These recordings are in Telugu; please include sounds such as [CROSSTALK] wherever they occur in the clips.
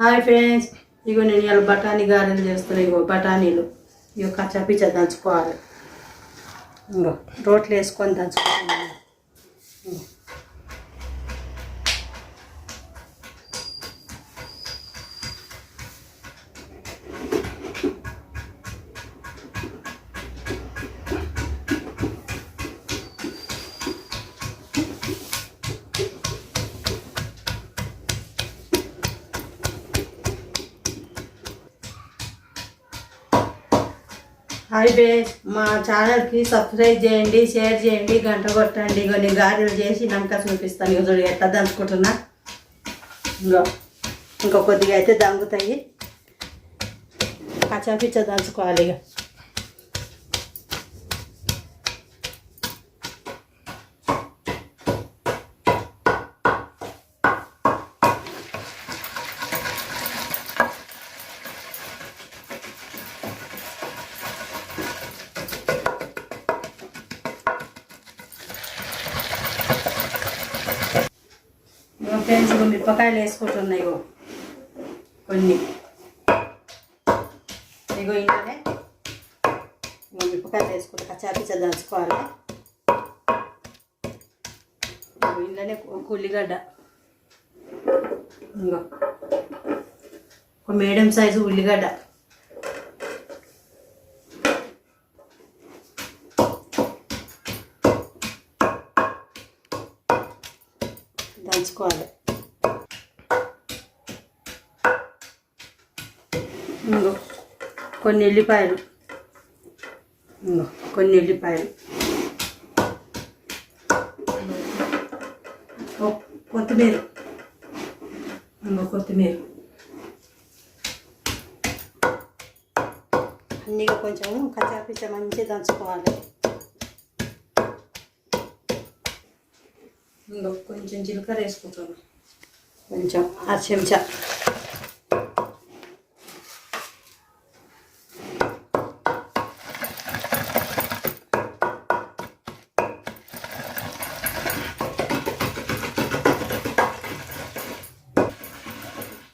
హాయ్ ఫ్రెండ్స్ ఇగో నేను ఇలా బఠానీ గారెలు చేస్తున్నా ఇగో బఠానీలు. ఇగో కచ్చాపిచ్చ దంచుకోవాలి. ఇంగో రోట్లు వేసుకొని దంచుకోవాలి. హాయ్ బేస్. మా ఛానల్కి సబ్స్క్రైబ్ చేయండి షేర్ చేయండి గంట కొట్టండి. కొన్ని నేను గారెలు చేసి చూపిస్తాను. ఇగో ఎట్లా దంచుకుంటున్నా? ఇంకో ఇంకో కొద్దిగా అయితే దంగుతాయి. కచ్చాపిచ్చ దంచుకోవాలి ఇక ఫ్రెండ్స్ ఇగో మిరపకాయలు వేసుకుంటున్నాయి ఇగో. కొన్ని. ఇగో ఇంట్లోనే ఇగో మిరపకాయలు వేసుకుంటా. కచ్చాపిచ్చ దంచుకోవాలి. ఇంట్లోనే ఒక ఉల్లిగడ్డ ఇంకో ఒక మీడియం సైజు ఉల్లిగడ్డ. దంచుకోవాలి ఇంకో కొన్ని ఎల్లిపాయలు. ఇంకో కొన్ని ఎల్లిపాయలు. కొత్తిమీర. ఇంకో కొత్తిమీర. అన్నీగా కొంచెం కచ్చాపిచ్చ మంచిగా దంచుకోవాలి. ఇంకో కొంచెం జీలకర్ర వేసుకుంటాను కొంచెం ఆ చెంచా.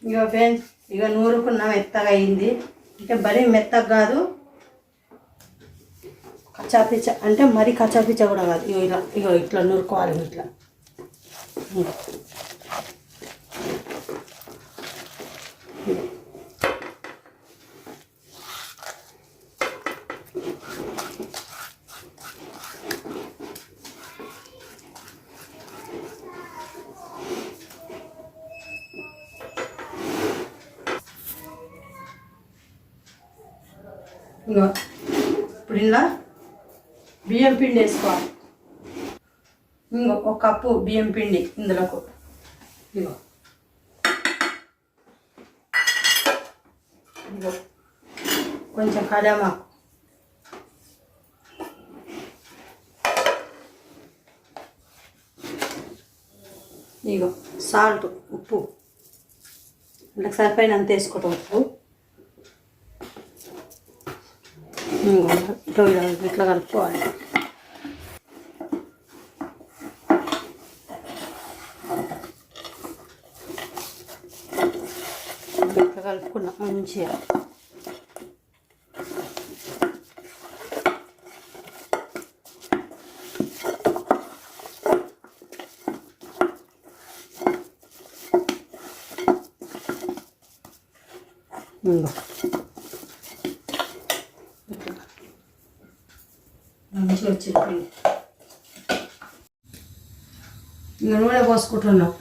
ఇక ఫ్రెండ్స్ ఇక నూరుకున్న మెత్తగా అయింది. అంటే మరీ మెత్తగా కాదు. కచ్చాపిచ్చ అంటే మరీ కచ్చాపిచ్చ కూడా కాదు. ఇగో ఇలా ఇగో ఇట్లా నూరుకోవాలి ఇట్లా. ఇగో. ఇగో. ఇగో ఇప్పుడు ఇలా బియ్యం పిండి వేసుకోవాలి ఇంకో ఒక కప్పు బియ్యం పిండి ఇందులోకి. ఇగో ఇగో కొంచెం కడామాకు ఇగో సాల్ట్ ఉప్పు. ఇట్లా సరిపోయిన అంత వేసుకోవటం ఉప్పు. ఇంకో ఇట్లా ఇట్లా కలుపుకోవాలి. ఇట్లా కలుపుకున్నా మంచిగా. ఇంకో మంచిగా వచ్చింది. నూనె పోసుకుంటున్నాం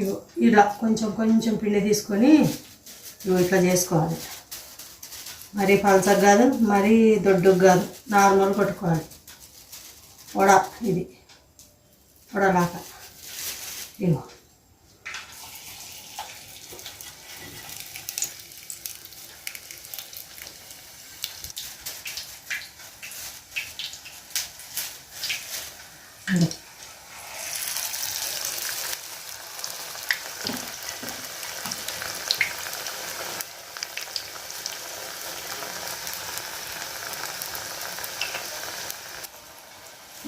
ఇగో ఇలా కొంచెం కొంచెం పిండి తీసుకొని ఇగో ఇట్లా చేసుకోవాలి. మరీ పలసగా కాదు మరీ దొడ్డుగా కాదు నార్మల్ కొట్టుకోవాలి. వడ ఇది వడలాక ఇగో. ఇగో.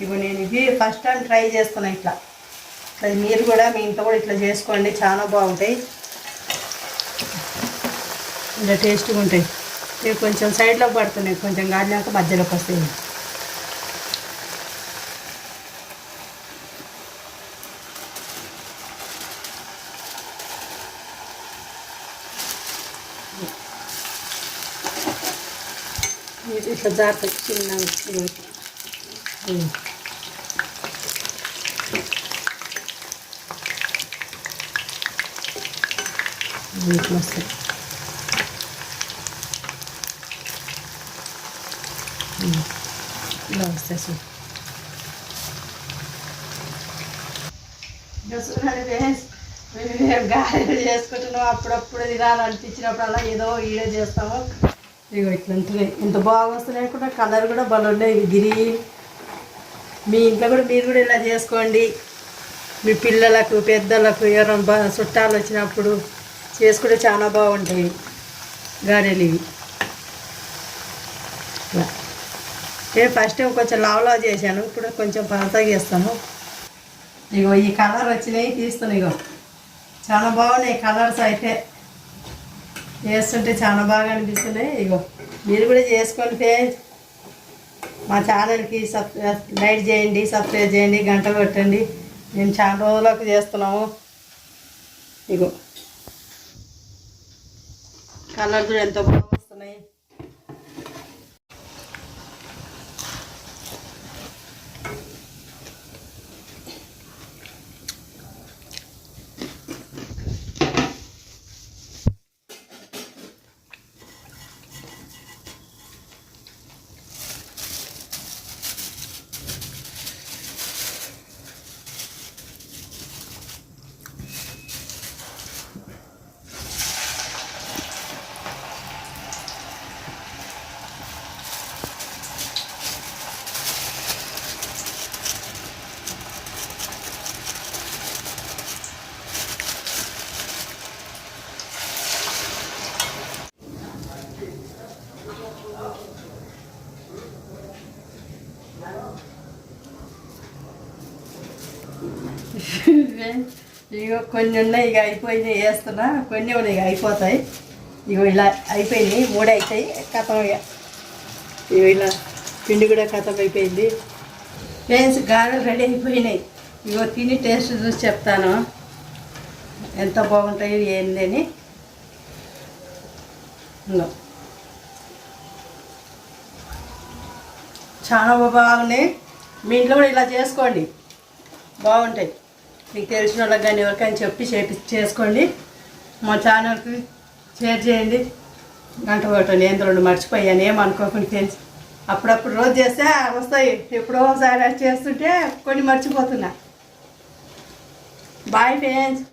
ఇగో నేను ఇది ఫస్ట్ టైం ట్రై చేస్తున్నా ఇట్లా. అది మీరు కూడా మీ ఇంట్లో కూడా ఇట్లా చేసుకోండి చాలా బాగుంటాయి. ఇలా టేస్ట్గా ఉంటాయి. ఇవి కొంచెం సైడ్లోకి పడుతున్నాయి కొంచెం గాడినాక మధ్యలోకి వస్తాయి. ఇట్లా జాగ్రత్త చిన్న ఇది. ఇది. వస్తాయి ఇలా వస్తాయి చూడు. మేము గారెలు చేసుకుంటున్నాం అప్పుడప్పుడు తినాలనిపించినప్పుడు అలా ఏదో వీడియో చేస్తాము ఇగో ఇట్లా ఎంత బాగా వస్తున్నాయి కూడా కలర్ కూడా బాగున్నాయి గ్రీన్ మీ ఇంట్లో కూడా మీరు కూడా ఇలా చేసుకోండి మీ పిల్లలకు పెద్దలకు ఎవరైనా చుట్టాలు వచ్చినప్పుడు చేసుకుంటే చాలా బాగుంటాయి గారెలు ఇవి. నేను ఫస్ట్ కొంచెం లావలా చేశాను ఇప్పుడు కొంచెం పనసగా చేస్తాను. ఇగో ఈ కలర్ వచ్చినాయి తీస్తున్నాయి ఇగో. చాలా బాగున్నాయి కలర్స్ అయితే. చేస్తుంటే చాలా బాగా అనిపిస్తున్నాయి. ఇగో మీరు కూడా చేసుకుంటే ఫ్రెండ్స్. మా ఛానల్కి సబ్ లైక్ చేయండి సబ్స్క్రైబ్ చేయండి గంట కొట్టండి. మేము చాలా రోజులకు చేస్తున్నాము. ఇగో. కలర్ కూడా ఎంతో బాగా వస్తున్నాయి. [LAUGHS] ఇగో కొన్ని ఉన్నాయి ఇక అయిపోయినాయి వేస్తున్నా. కొన్ని ఉన్నాయి ఇక అయిపోతాయి. ఇగో ఇలా అయిపోయినాయి మూడే అవుతాయి కథం ఇక ఇగో ఇలా పిండి కూడా కథం అయిపోయింది. ఫ్రెండ్స్ గారెలు రెడీ అయిపోయినాయి. ఇగో తిని టేస్ట్ చూసి చెప్తాను. ఎంత బాగుంటాయి ఏంది అని. చాలా బాగున్నాయి. మీ ఇంట్లో కూడా ఇలా చేసుకోండి. బాగుంటాయి. మీకు తెలిసిన వాళ్ళకి కానీ ఎవరికైనా చెప్పి చేపి చేసుకోండి. మా ఛానల్కి షేర్ చేయండి. గంట ఒకటి నేను రెండు మర్చిపోయాను. ఏమనుకోకుండా తెలిసి అప్పుడప్పుడు రోజు చేస్తే వస్తాయి. ఎప్పుడో ఒకసారి చేస్తుంటే కొన్ని మర్చిపోతున్నా. Bye friends.